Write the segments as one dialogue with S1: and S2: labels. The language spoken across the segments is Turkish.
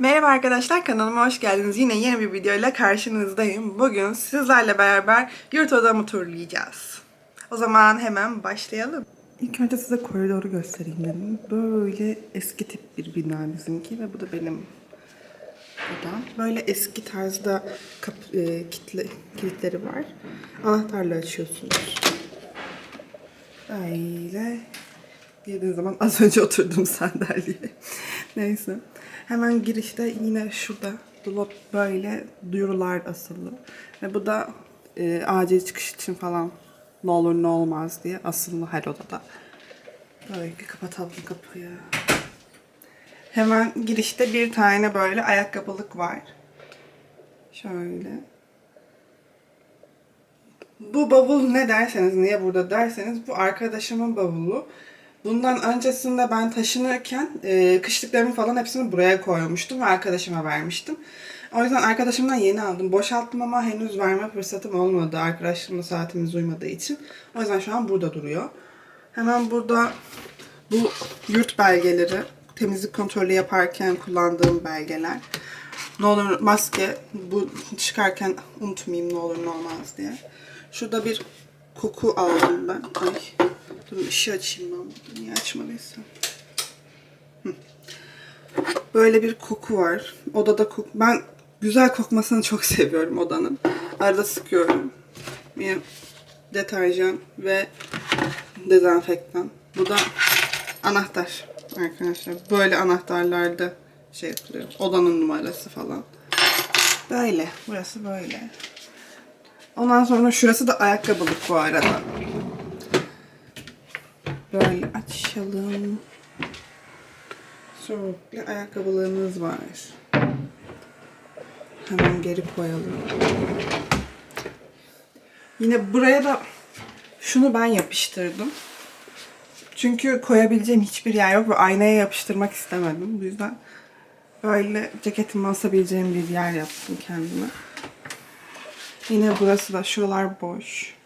S1: Merhaba arkadaşlar kanalıma hoş geldiniz. Yine yeni bir videoyla karşınızdayım. Bugün sizlerle beraber yurt odamı turlayacağız. O zaman hemen başlayalım. İlk önce size koridoru göstereyim dedim. Böyle eski tip bir bina bizimki ve bu da benim odam. Böyle eski tarzda kapı, e, kitle, kilitleri var. Anahtarla açıyorsunuz. Böyle girdiğin zaman az önce oturduğum sandalye. Neyse. Hemen girişte yine şurada dolap böyle duyurular asılı. Ve bu da e, acil çıkış için falan ne olur ne olmaz diye asılı her odada. Böyle kapatalım kapıyı. Hemen girişte bir tane böyle ayakkabılık var. Şöyle. Bu bavul ne derseniz, niye burada derseniz bu arkadaşımın bavulu. Bundan öncesinde ben taşınırken e, kışlıklarımı falan hepsini buraya koymuştum ve arkadaşıma vermiştim. O yüzden arkadaşımdan yeni aldım. Boşalttım ama henüz verme fırsatım olmadı. Arkadaşımla saatimiz uymadığı için. O yüzden şu an burada duruyor. Hemen burada bu yurt belgeleri, temizlik kontrolü yaparken kullandığım belgeler. Ne olur maske, bu çıkarken unutmayayım ne olur ne olmaz diye. Şurada bir koku aldım ben. Ay, dur ışığı açayım ben burada. Niye açmadıysam. Böyle bir koku var. Odada kok Ben güzel kokmasını çok seviyorum odanın. Arada sıkıyorum. Bir deterjan ve dezenfektan. Bu da anahtar arkadaşlar. Böyle anahtarlarda şey yapılıyor. Odanın numarası falan. Böyle. Burası böyle. Ondan sonra şurası da ayakkabılık bu arada. Böyle açalım. Sürekli ayakkabılarımız var. Hemen geri koyalım. Yine buraya da şunu ben yapıştırdım. Çünkü koyabileceğim hiçbir yer yok ve aynaya yapıştırmak istemedim. Bu yüzden böyle ceketimi asabileceğim bir yer yaptım kendime. Yine burası da şuralar boş.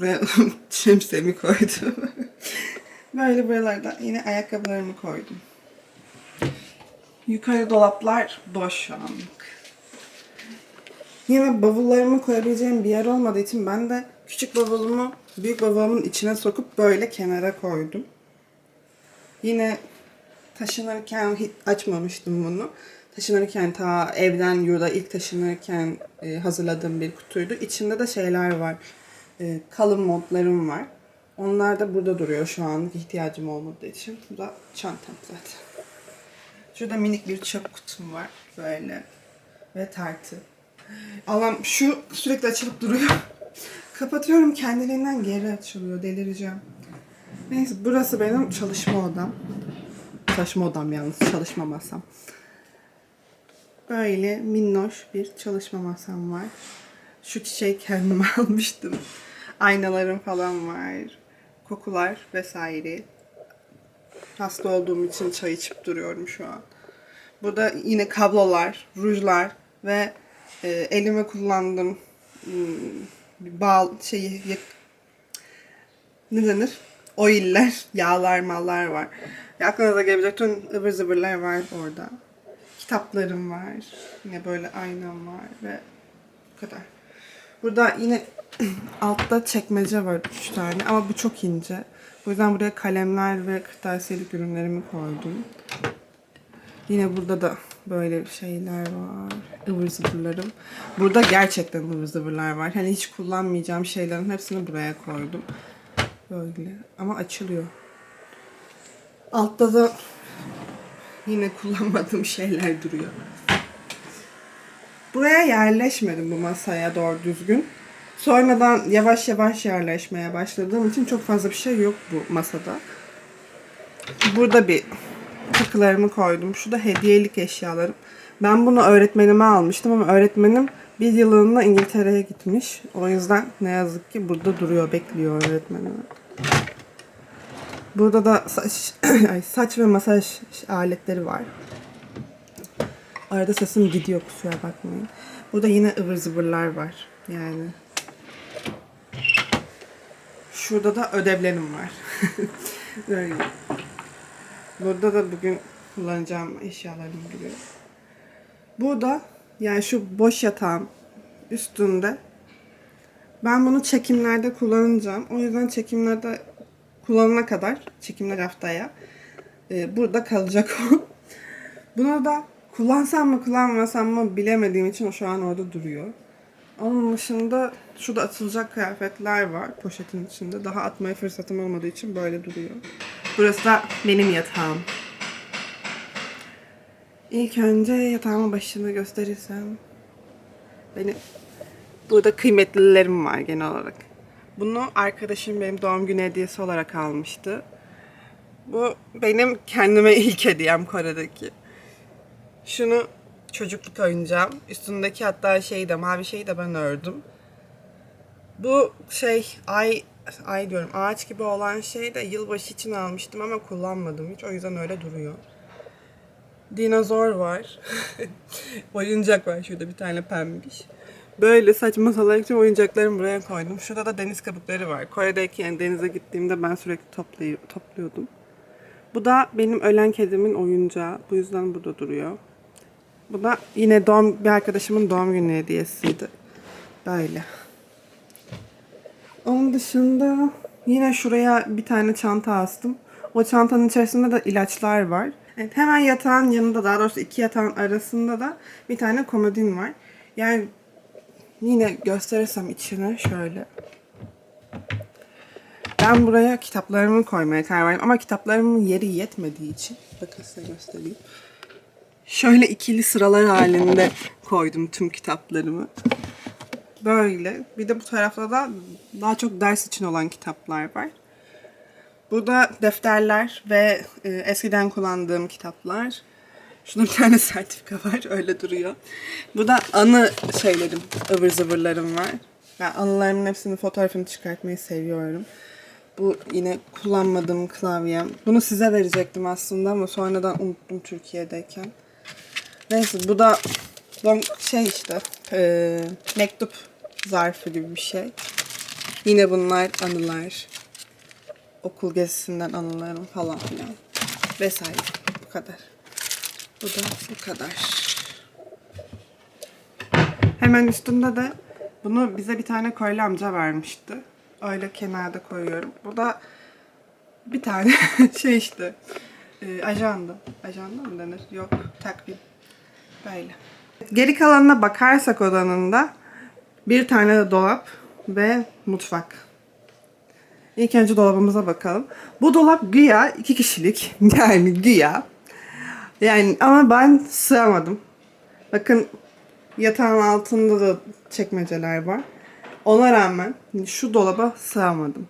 S1: Buraya şemsiyemi koydum. Böyle buralarda yine ayakkabılarımı koydum. Yukarı dolaplar boş şu anlık. Yine bavullarımı koyabileceğim bir yer olmadığı için ben de küçük bavulumu büyük bavulumun içine sokup böyle kenara koydum. Yine taşınırken hiç açmamıştım bunu. Taşınırken ta evden yurda ilk taşınırken e, hazırladığım bir kutuydu. İçinde de şeyler var. E, kalın montlarım var. Onlar da burada duruyor şu anlık ihtiyacım olmadığı için. Bu da çantam zaten. Şurada minik bir çöp kutum var. Böyle. Ve tartı. Allah'ım şu sürekli açılıp duruyor. Kapatıyorum kendiliğinden geri açılıyor. Delireceğim. Neyse burası benim çalışma odam. Çalışma odam yalnız çalışma masam. Böyle minnoş bir çalışma masam var. Şu çiçeği kendime almıştım. Aynalarım falan var. Kokular vesaire. Hasta olduğum için çay içip duruyorum şu an. Burada yine kablolar, rujlar ve e, elime kullandığım hmm, bir bağ şeyi yak- ne denir? Oiller, yağlar, mallar var. Aklınıza gelebilecek tüm ıvır zıvırlar var orada. Kitaplarım var. Yine böyle aynam var ve bu kadar. Burada yine altta çekmece var üç tane ama bu çok ince. O yüzden buraya kalemler ve kırtasiyelik ürünlerimi koydum. Yine burada da böyle şeyler var. ıvır zıvırlarım. Burada gerçekten ıvır zıvırlar var. Hani hiç kullanmayacağım şeylerin hepsini buraya koydum. Böyle. Ama açılıyor. Altta da yine kullanmadığım şeyler duruyor. Buraya yerleşmedim bu masaya doğru düzgün. Sonradan yavaş yavaş yerleşmeye başladığım için çok fazla bir şey yok bu masada. Burada bir takılarımı koydum. Şu da hediyelik eşyalarım. Ben bunu öğretmenime almıştım ama öğretmenim bir yılında İngiltere'ye gitmiş. O yüzden ne yazık ki burada duruyor, bekliyor öğretmenimi. Burada da saç, ay, saç ve masaj aletleri var. Arada sesim gidiyor kusura bakmayın. Burada yine ıvır zıvırlar var. Yani. Şurada da ödevlerim var. Burada da bugün kullanacağım eşyalarım gibi. Burada yani şu boş yatağım üstünde ben bunu çekimlerde kullanacağım. O yüzden çekimlerde kullanana kadar, çekimler haftaya e, burada kalacak o. Bunu da kullansam mı kullanmasam mı bilemediğim için o şu an orada duruyor. Onun dışında şurada atılacak kıyafetler var poşetin içinde. Daha atmaya fırsatım olmadığı için böyle duruyor. Burası da benim yatağım. İlk önce yatağımın başını gösterirsem benim burada kıymetlilerim var genel olarak. Bunu arkadaşım benim doğum günü hediyesi olarak almıştı. Bu benim kendime ilk hediyem Kore'deki. Şunu çocukluk oyuncağım. Üstündeki hatta şeyi de mavi şeyi de ben ördüm. Bu şey ay ay diyorum ağaç gibi olan şey de yılbaşı için almıştım ama kullanmadım hiç. O yüzden öyle duruyor. Dinozor var. Oyuncak var şurada bir tane pembiş. Böyle saçma salak için oyuncaklarımı buraya koydum. Şurada da deniz kabukları var. Kore'deyken denize gittiğimde ben sürekli toplay topluyordum. Bu da benim ölen kedimin oyuncağı. Bu yüzden burada duruyor. Bu da yine doğum, bir arkadaşımın doğum günü hediyesiydi. Böyle. Onun dışında yine şuraya bir tane çanta astım. O çantanın içerisinde de ilaçlar var. Evet, hemen yatağın yanında daha doğrusu iki yatağın arasında da bir tane komodin var. Yani yine gösterirsem içine şöyle. Ben buraya kitaplarımı koymaya karar verdim ama kitaplarımın yeri yetmediği için bakın size göstereyim. Şöyle ikili sıralar halinde koydum tüm kitaplarımı. Böyle. Bir de bu tarafta da daha çok ders için olan kitaplar var. Burada defterler ve e, eskiden kullandığım kitaplar. Şurada bir tane sertifika var. Öyle duruyor. Burada anı şeylerim, ıvır zıvırlarım var. Ben anılarımın hepsinin fotoğrafını çıkartmayı seviyorum. Bu yine kullanmadığım klavyem. Bunu size verecektim aslında ama sonradan unuttum Türkiye'deyken. Neyse bu da long şey işte e, mektup zarfı gibi bir şey. Yine bunlar anılar. Okul gezisinden anılarım falan filan. Vesaire. Bu kadar. Bu da bu kadar. Hemen üstünde de bunu bize bir tane Koylu amca vermişti. Öyle kenarda koyuyorum. Bu da bir tane şey işte e, ajanda. Ajanda mı denir? Yok. Takvim. Böyle. Geri kalanına bakarsak odanın da bir tane de dolap ve mutfak. İlk önce dolabımıza bakalım. Bu dolap güya iki kişilik. Yani güya. Yani ama ben sığamadım. Bakın yatağın altında da çekmeceler var. Ona rağmen şu dolaba sığamadım.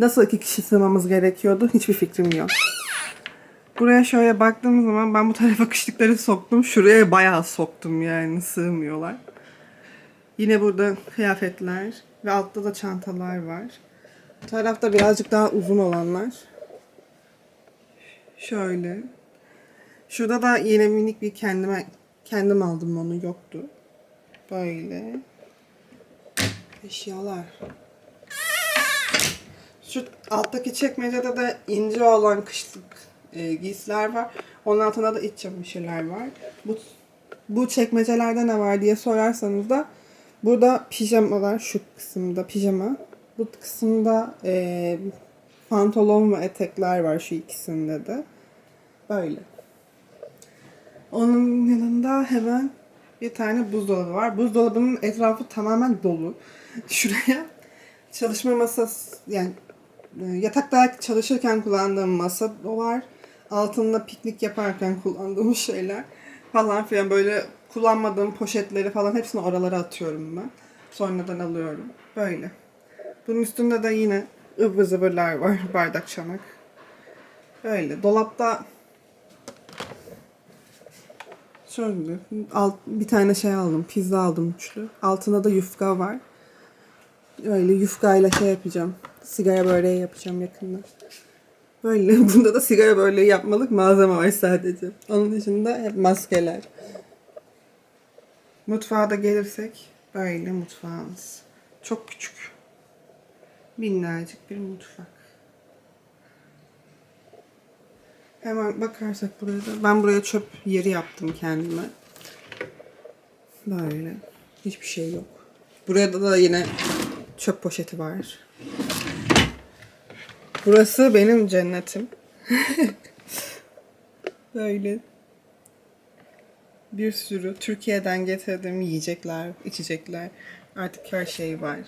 S1: Nasıl iki kişi sığmamız gerekiyordu hiçbir fikrim yok. Buraya şöyle baktığım zaman ben bu tarafa kışlıkları soktum. Şuraya bayağı soktum yani sığmıyorlar. Yine burada kıyafetler ve altta da çantalar var. Bu tarafta birazcık daha uzun olanlar. Şöyle. Şurada da yine minik bir kendime kendim aldım onu yoktu. Böyle. Eşyalar. Şu alttaki çekmecede de ince olan kışlık e, giysiler var. Onun altında da iç çamaşırlar var. Bu bu çekmecelerde ne var diye sorarsanız da burada pijamalar şu kısımda pijama. Bu kısımda e, pantolon ve etekler var şu ikisinde de. Böyle. Onun yanında hemen bir tane buzdolabı var. Buzdolabının etrafı tamamen dolu. Şuraya çalışma masası yani e, yatakta çalışırken kullandığım masa var. Altında piknik yaparken kullandığım şeyler falan filan böyle kullanmadığım poşetleri falan hepsini oralara atıyorum ben. Sonradan alıyorum. Böyle. Bunun üstünde de yine ıvır zıvırlar var. Bardak çanak. Böyle. Dolapta şöyle alt, bir tane şey aldım. Pizza aldım üçlü. Altında da yufka var. Öyle yufkayla şey yapacağım. Sigara böreği yapacağım yakında. Böyle. Bunda da sigara böreği yapmalık malzeme var sadece. Onun dışında hep maskeler. Mutfağa da gelirsek böyle mutfağımız. Çok küçük. Minnacık bir mutfak. Hemen bakarsak buraya da. Ben buraya çöp yeri yaptım kendime. Böyle. Hiçbir şey yok. Buraya da yine çöp poşeti var. Burası benim cennetim. Böyle. Bir sürü Türkiye'den getirdiğim yiyecekler, içecekler. Artık her şey var.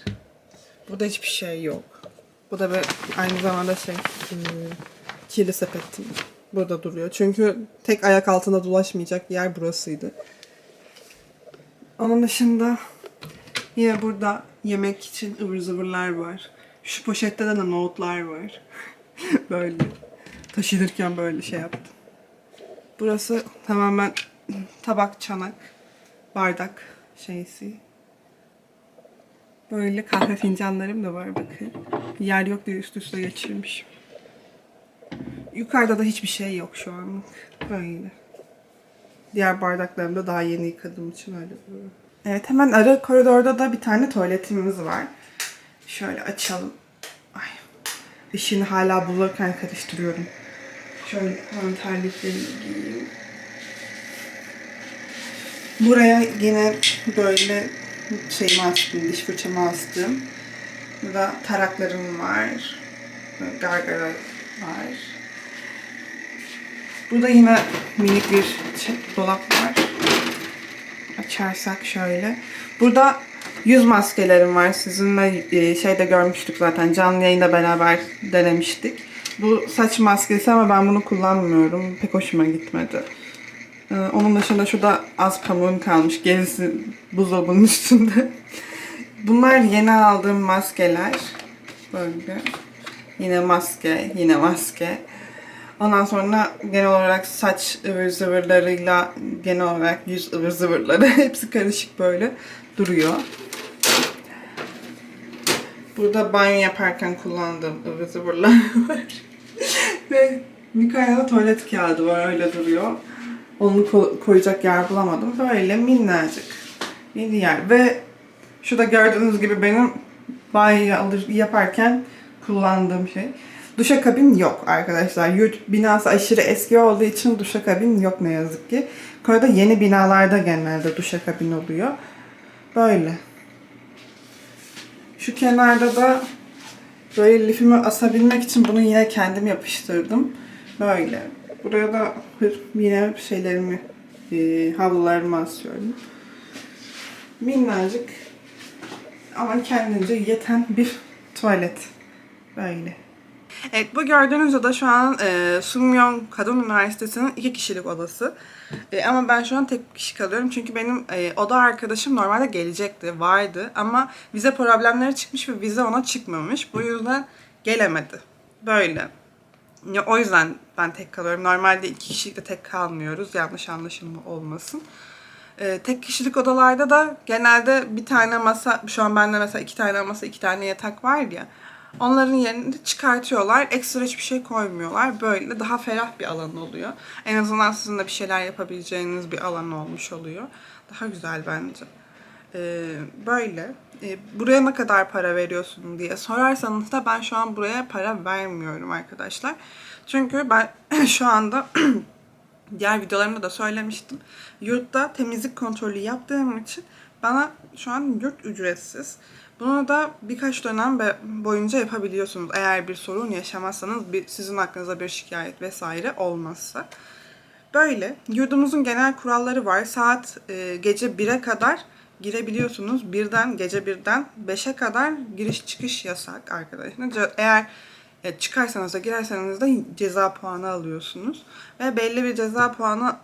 S1: Burada hiçbir şey yok. Bu da bir, aynı zamanda şey, e, kirli sepetim. Burada duruyor. Çünkü tek ayak altında dolaşmayacak yer burasıydı. Onun dışında yine burada yemek için ıvır zıvırlar var. Şu poşette de, nohutlar var. böyle. Taşınırken böyle şey yaptım. Burası tamamen tabak, çanak, bardak şeysi. Böyle kahve fincanlarım da var bakın. Yer yok diye üst üste geçirmişim. Yukarıda da hiçbir şey yok şu anlık. Böyle. Diğer bardaklarımı da daha yeni yıkadığım için öyle. Evet hemen ara koridorda da bir tane tuvaletimiz var. Şöyle açalım. Ay. Işığını hala bulurken karıştırıyorum. Şöyle hemen terliklerimi giyeyim. Buraya yine böyle şeyimi astım, diş fırçamı astım. Burada taraklarım var. Gargara var. Burada yine minik bir şey, dolap var. Açarsak şöyle. Burada yüz maskelerim var. Sizinle e, şeyde görmüştük zaten. Canlı yayında beraber denemiştik. Bu saç maskesi ama ben bunu kullanmıyorum. Pek hoşuma gitmedi. Ee, Onun dışında şurada az pamuğum kalmış. Gerisi buzdolabının üstünde. Bunlar yeni aldığım maskeler. Böyle. Yine maske, yine maske. Ondan sonra genel olarak saç ıvır zıvırlarıyla genel olarak yüz ıvır zıvırları hepsi karışık böyle duruyor. Burada banyo yaparken kullandığım ıvır zıvırlar var. Ve Mikael'da tuvalet kağıdı var öyle duruyor. Onu ko- koyacak yer bulamadım. Böyle minnacık bir yer. Ve şurada gördüğünüz gibi benim banyo yaparken kullandığım şey. Duşakabin yok arkadaşlar. Yurt binası aşırı eski olduğu için duşakabin yok ne yazık ki. Kore'de yeni binalarda genelde duşakabin oluyor. Böyle. Şu kenarda da böyle lifimi asabilmek için bunu yine kendim yapıştırdım. Böyle. Buraya da yine şeylerimi, e, havlularımı asıyorum. Minnacık ama kendince yeten bir tuvalet. Böyle. Evet bu gördüğünüz oda şu an e, Sungmyong Kadın Üniversitesi'nin iki kişilik odası. E, ama ben şu an tek kişi kalıyorum çünkü benim e, oda arkadaşım normalde gelecekti, vardı ama vize problemleri çıkmış ve vize ona çıkmamış. Bu yüzden gelemedi. Böyle. Ya, o yüzden ben tek kalıyorum. Normalde iki kişilikte tek kalmıyoruz. Yanlış anlaşılma olmasın. Ee, tek kişilik odalarda da genelde bir tane masa, şu an bende mesela iki tane masa, iki tane yatak var ya. Onların yerini çıkartıyorlar. Ekstra hiçbir şey koymuyorlar. Böyle daha ferah bir alan oluyor. En azından sizin de bir şeyler yapabileceğiniz bir alan olmuş oluyor. Daha güzel bence. Ee, böyle. Ee, buraya ne kadar para veriyorsun diye sorarsanız da ben şu an buraya para vermiyorum arkadaşlar. Çünkü ben şu anda diğer videolarımda da söylemiştim. Yurtta temizlik kontrolü yaptığım için bana şu an yurt ücretsiz. Bunu da birkaç dönem boyunca yapabiliyorsunuz. Eğer bir sorun yaşamazsanız, bir, sizin hakkınızda bir şikayet vesaire olmazsa. Böyle. Yurdumuzun genel kuralları var. Saat e, gece 1'e kadar girebiliyorsunuz. Birden gece 1'den 5'e kadar giriş çıkış yasak arkadaşlar. Eğer e, çıkarsanız da girerseniz de ceza puanı alıyorsunuz. Ve belli bir ceza puanı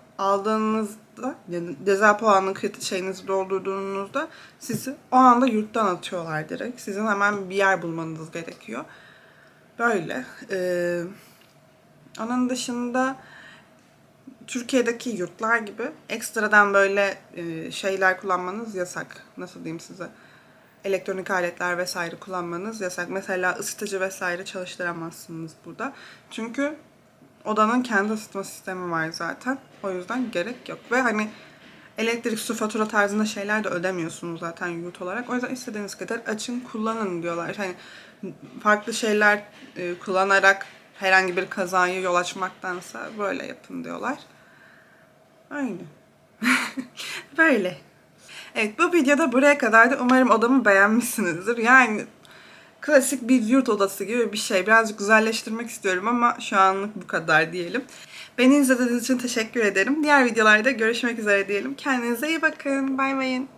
S1: aldığınızda yani ceza puanı şeyinizi doldurduğunuzda sizi o anda yurttan atıyorlar direkt. Sizin hemen bir yer bulmanız gerekiyor. Böyle. Ee, onun dışında Türkiye'deki yurtlar gibi ekstradan böyle e, şeyler kullanmanız yasak. Nasıl diyeyim size? Elektronik aletler vesaire kullanmanız yasak. Mesela ısıtıcı vesaire çalıştıramazsınız burada. Çünkü odanın kendi ısıtma sistemi var zaten. O yüzden gerek yok. Ve hani elektrik, su fatura tarzında şeyler de ödemiyorsunuz zaten yurt olarak. O yüzden istediğiniz kadar açın, kullanın diyorlar. Hani farklı şeyler e, kullanarak herhangi bir kazaya yol açmaktansa böyle yapın diyorlar. Öyle. böyle. Evet bu videoda buraya kadardı. Umarım odamı beğenmişsinizdir. Yani Klasik bir yurt odası gibi bir şey. Birazcık güzelleştirmek istiyorum ama şu anlık bu kadar diyelim. Beni izlediğiniz için teşekkür ederim. Diğer videolarda görüşmek üzere diyelim. Kendinize iyi bakın. Bay bayın.